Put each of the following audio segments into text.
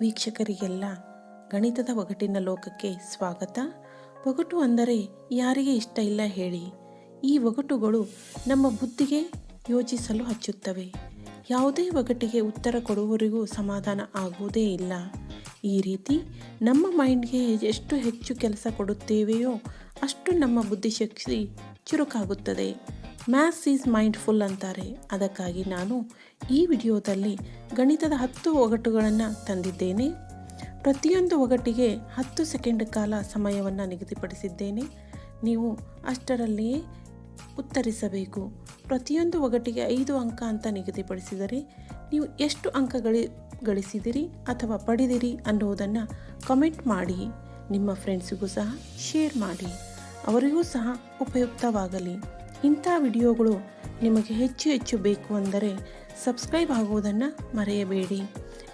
ವೀಕ್ಷಕರಿಗೆಲ್ಲ ಗಣಿತದ ಒಗಟಿನ ಲೋಕಕ್ಕೆ ಸ್ವಾಗತ. ಒಗಟು ಅಂದರೆ ಯಾರಿಗೆ ಇಷ್ಟ ಇಲ್ಲ ಹೇಳಿ. ಈ ಒಗಟುಗಳು ನಮ್ಮ ಬುದ್ಧಿಗೆ ಯೋಚಿಸಲು ಹಚ್ಚುತ್ತವೆ. ಯಾವುದೇ ಒಗಟಿಗೆ ಉತ್ತರ ಕೊಡುವವರಿಗೂ ಸಮಾಧಾನ ಆಗುವುದೇ ಇಲ್ಲ. ಈ ರೀತಿ ನಮ್ಮ ಮೈಂಡ್ಗೆ ಎಷ್ಟು ಹೆಚ್ಚು ಕೆಲಸ ಕೊಡುತ್ತೇವೆಯೋ ಅಷ್ಟು ನಮ್ಮ ಬುದ್ಧಿಶಕ್ತಿ ಚುರುಕಾಗುತ್ತದೆ. ಮ್ಯಾಥ್ಸ್ ಈಸ್ ಮೈಂಡ್ಫುಲ್ ಅಂತಾರೆ. ಅದಕ್ಕಾಗಿ ನಾನು ಈ ವಿಡಿಯೋದಲ್ಲಿ ಗಣಿತದ ಹತ್ತು ಒಗಟುಗಳನ್ನು ತಂದಿದ್ದೇನೆ. ಪ್ರತಿಯೊಂದು ಒಗಟಿಗೆ ಹತ್ತು ಸೆಕೆಂಡ್ ಕಾಲ ಸಮಯವನ್ನು ನಿಗದಿಪಡಿಸಿದ್ದೇನೆ. ನೀವು ಅಷ್ಟರಲ್ಲಿಯೇ ಉತ್ತರಿಸಬೇಕು. ಪ್ರತಿಯೊಂದು ಒಗಟಿಗೆ ಐದು ಅಂಕ ಅಂತ ನಿಗದಿಪಡಿಸಿದರೆ ನೀವು ಎಷ್ಟು ಅಂಕ ಗಳಿ ಗಳಿಸಿದಿರಿ ಅಥವಾ ಪಡೆದಿರಿ ಅನ್ನುವುದನ್ನು ಕಮೆಂಟ್ ಮಾಡಿ. ನಿಮ್ಮ ಫ್ರೆಂಡ್ಸಿಗೂ ಸಹ ಶೇರ್ ಮಾಡಿ. ಅವರಿಗೂ ಸಹ ಉಪಯುಕ್ತವಾಗಲಿ. ಇಂಥ ವಿಡಿಯೋಗಳು ನಿಮಗೆ ಹೆಚ್ಚು ಹೆಚ್ಚು ಬೇಕು ಅಂದರೆ ಸಬ್ಸ್ಕ್ರೈಬ್ ಆಗುವುದನ್ನು ಮರೆಯಬೇಡಿ.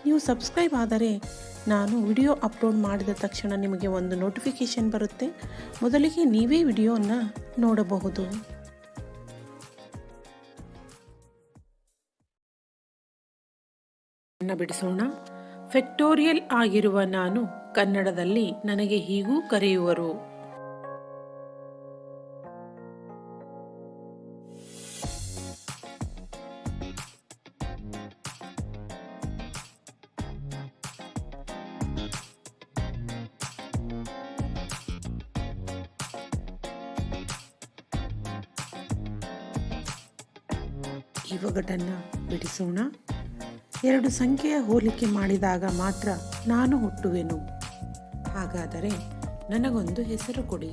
ನೀವು ಸಬ್ಸ್ಕ್ರೈಬ್ ಆದರೆ ನಾನು ವಿಡಿಯೋ ಅಪ್ಲೋಡ್ ಮಾಡಿದ ತಕ್ಷಣ ನಿಮಗೆ ಒಂದು ನೋಟಿಫಿಕೇಷನ್ ಬರುತ್ತೆ. ಮೊದಲಿಗೆ ನೀವೇ ವಿಡಿಯೋವನ್ನು ನೋಡಬಹುದು. ಬಿಡಿಸೋಣ. ಫೆಕ್ಟೋರಿಯಲ್ ಆಗಿರುವ ನಾನು ಕನ್ನಡದಲ್ಲಿ ನನಗೆ ಹೀಗೂ ಕರೆಯುವರು. ಈ ಒಗಟನ್ನು ಬಿಡಿಸೋಣ. ಎರಡು ಸಂಖ್ಯೆಯ ಹೋಲಿಕೆ ಮಾಡಿದಾಗ ಮಾತ್ರ ನಾನು ಹುಟ್ಟುವೆನು. ಹಾಗಾದರೆ ನನಗೊಂದು ಹೆಸರು ಕೊಡಿ.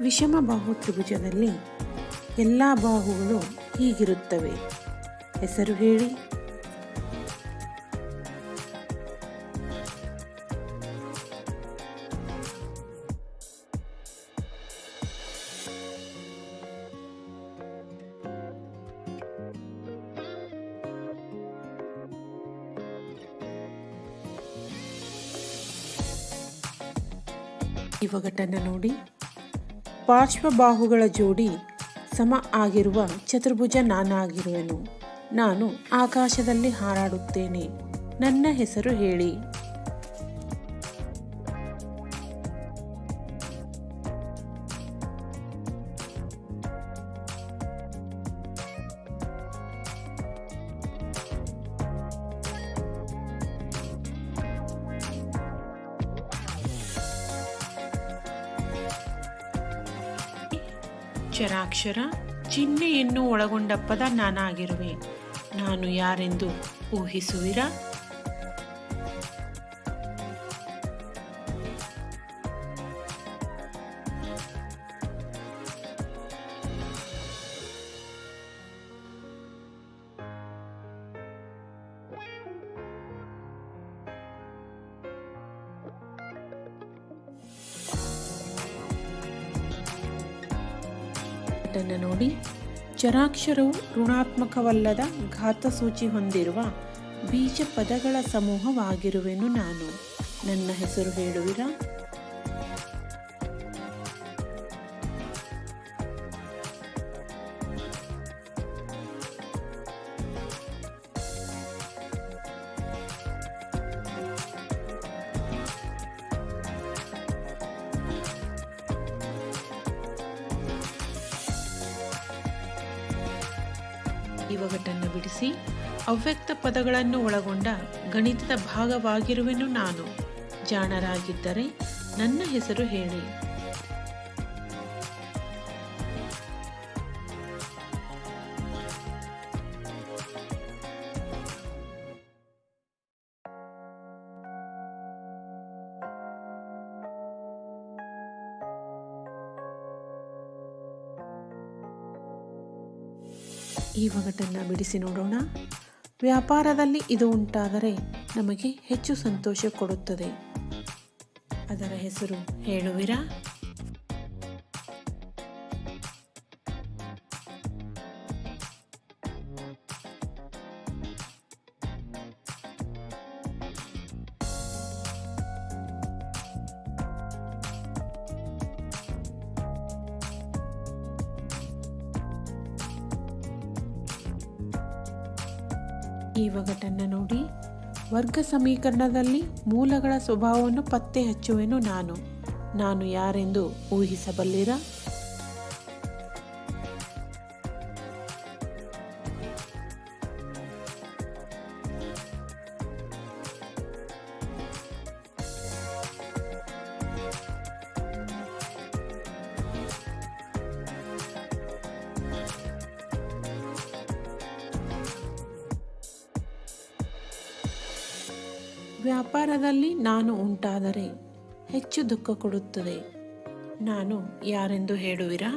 ವಿಷಮ ಬಾಹು ತ್ರಿಭುಜದಲ್ಲಿ ಎಲ್ಲ ಬಾಹುಗಳು ಹೀಗಿರುತ್ತವೆ. ಹೆಸರು ಹೇಳಿ. ಈ ನೋಡಿ. ಪಾರ್ಶ್ವಬಾಹುಗಳ ಜೋಡಿ ಸಮ ಆಗಿರುವ ಚತುರ್ಭುಜ ನಾನಾಗಿರುವೆನು. ನಾನು ಆಕಾಶದಲ್ಲಿ ಹಾರಾಡುತ್ತೇನೆ. ನನ್ನ ಹೆಸರು ಹೇಳಿ. ಚರಾಕ್ಷರ ಚಿಹ್ನೆಯನ್ನು ಒಳಗೊಂಡ ಪದ ನಾನಾಗಿರುವೆ. ನಾನು ಯಾರೆಂದು ಊಹಿಸುವಿರಾ? ಇದನ್ನು ನೋಡಿ ಚರಾಕ್ಷರವು ಋಣಾತ್ಮಕವಲ್ಲದ ಘಾತಸೂಚಿ ಹೊಂದಿರುವ ಬೀಜ ಪದಗಳ ಸಮೂಹವಾಗಿರುವೆನು ನಾನು. ನನ್ನ ಹೆಸರು ಹೇಳುವಿರಾ? ಈ ಒಗಟನ್ನು ಬಿಡಿಸಿ ಅವ್ಯಕ್ತ ಪದಗಳನ್ನು ಒಳಗೊಂಡ ಗಣಿತದ ಭಾಗವಾಗಿರುವೆನು ನಾನು. ಜಾಣರಾಗಿದ್ದರೆ ನನ್ನ ಹೆಸರು ಹೇಳಿ. ಈ ಒಗಟನ್ನು ಬಿಡಿಸಿ ನೋಡೋಣ. ವ್ಯಾಪಾರದಲ್ಲಿ ಇದು ಉಂಟಾದರೆ ನಮಗೆ ಹೆಚ್ಚು ಸಂತೋಷ ಕೊಡುತ್ತದೆ. ಅದರ ಹೆಸರು ಹೇಳುವಿರಾ? ಈ ಒಗಟನ್ನು ನೋಡಿ. ವರ್ಗ ಸಮೀಕರಣದಲ್ಲಿ ಮೂಲಗಳ ಸ್ವಭಾವವನ್ನು ಪತ್ತೆ ಹಚ್ಚುವೆನು ನಾನು. ನಾನು ಯಾರೆಂದು ಊಹಿಸಬಲ್ಲಿರಾ? ವ್ಯಾಪಾರದಲ್ಲಿ ನಾನು ಉಂಟಾದರೆ ಹೆಚ್ಚು ದುಃಖ ಕೊಡುತ್ತದೆ. ನಾನು ಯಾರೆಂದು ಹೇಳುವಿರಾ?